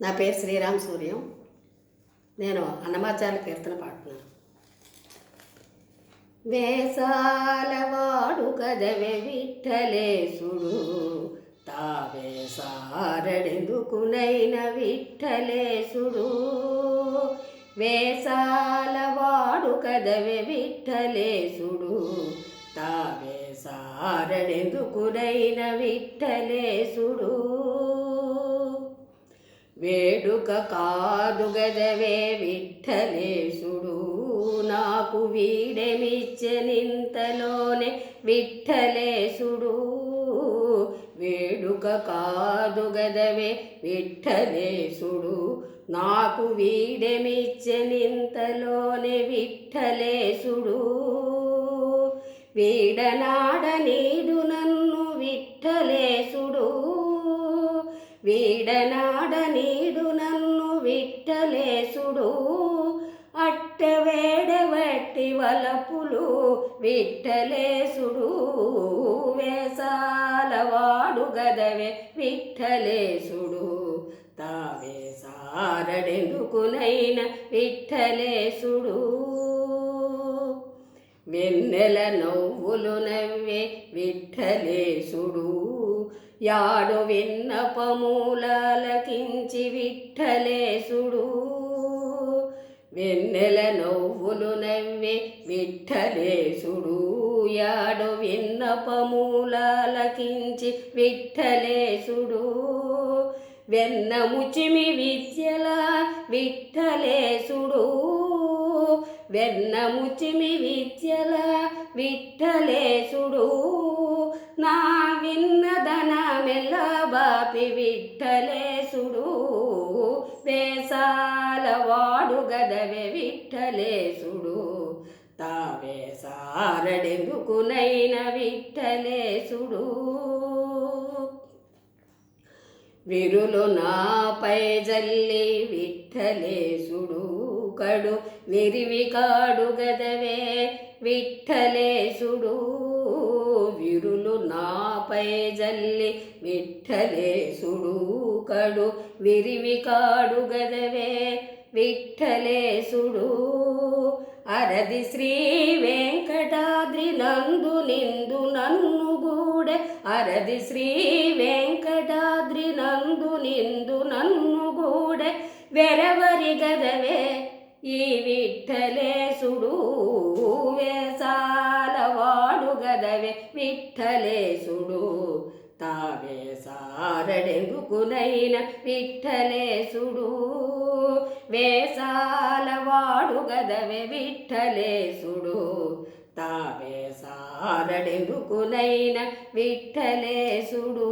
నా పేరు శ్రీరామ్ సూర్యం. నేను అన్నమాచార్య కీర్తన పాడుతున్నాను. వేసాలవాడు కదవే విఠలేశుడు తావే సారడెందుకునైన విఠలేశుడు వేసాలవాడు కదవే విఠలేశుడు తావే సారడెందుకునైన విఠలేశుడు వేడుక కాదు గదవే విఠలేశుడు నాకు వీడెమిచ్చనింతలోనే విఠలేశుడు వేడుక కాదు గదవే విఠలేశుడు నాకు వీడెమిచ్చనింతలోనే విఠలేశుడు వీడనాడ నీడు నన్ను విట్టలేసుడు అట్ట వేడవట్టి వలపులు విట్టలేసుడు. వేసాలవాడు గదవే విట్టలేసుడు. తావే సారడెందుకునైన విట్టలేసుడు. వెన్నెల నవ్వులు నవ్వే విఠలేశుడు యాడు విన్నపమూలకించి విఠలేశుడు. వెన్నెల నవ్వులు నవ్వే విఠలేశుడు. యాడు విన్నపమూలకించి విఠలేశుడు. వెన్న ముచిమి విద్యల విఠలేశుడు. వెన్న ముచిమి విద్యల విఠలేశుడు. నా పాపి విఠలేశుడు వేసాల వాడు గదవే విఠలేశుడు తావే సారడెందుకునైన విఠలేశుడు విరులు నాపై జల్లి విఠలేశుడు కడు విరివి కాడు గదవే విఠలేశుడు విరులు నాపై జల్లి విఠలేశుడు కడు విరివి కాడు గదవే విఠలేశుడు అరది శ్రీ వెంకటాద్రి నందు నిందు నన్ను గూడె అరది శ్రీ వెంకటాద్రి నందు నిందు నన్ను గూడె వెరవరి గదవే ఈ విఠలేశుడు తావే విఠలేశుడు తావే సారడెంగుకునైన విఠలేశుడు వేసాల వాడు గదవే విఠలేశుడు తావే సారడెంగుకునైన విఠలేశుడు